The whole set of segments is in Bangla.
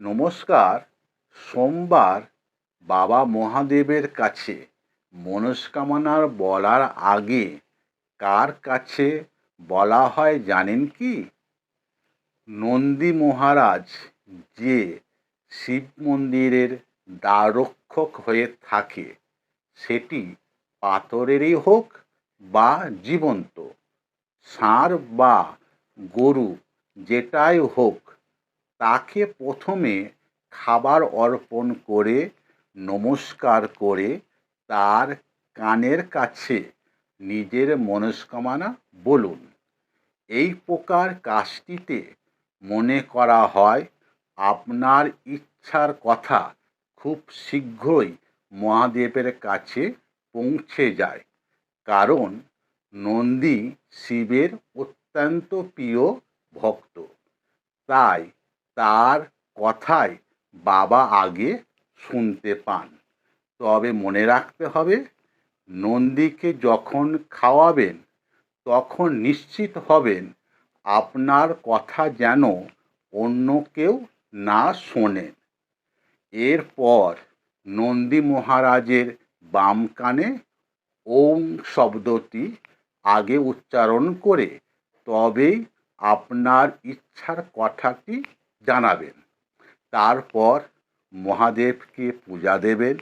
নমস্কার, সোমবার বাবা মহাদেবের কাছে মনস্কামনার বলার আগে কার কাছে বলা হয় জানেন কি? নন্দী মহারাজ যে শিব মন্দিরের দ্বারক্ষক হয়ে থাকে, সেটি পাথরেরই হোক বা জীবন্ত ষাঁড় বা গরু যেটাই হোক তাকে প্রথমে খাবার অর্পণ করে, নমস্কার করে তার কানের কাছে নিজের মনস্কামনা বলুন। এই প্রকার কাজটিতে মনে করা হয়, আপনার ইচ্ছার কথা খুব শীঘ্রই মহাদেবের কাছে পৌঁছে যায়। কারণ নন্দী শিবের অত্যন্ত প্রিয় ভক্ত। তাই তার কথাই বাবা আগে শুনতে পান। তবে মনে রাখতে হবে, নন্দীকে যখন খাওয়াবেন, তখন নিশ্চিত হবেন আপনার কথা যেন অন্য কেউ না শোনেন এরপর নন্দী মহারাজের বাম কানে ওম শব্দটি আগে উচ্চারণ করে, তবেই আপনার ইচ্ছার কথাটি জানাবেন। তারপর মহাদেবকে পূজা দেবেন।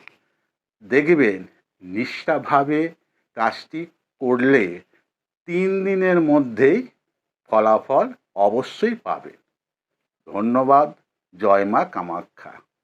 দেখবেন নিষ্ঠাভাবে কাজটি করলে তিন দিনের মধ্যেই ফলাফল অবশ্যই পাবেন। ধন্যবাদ। জয় মা কামাখ্যা।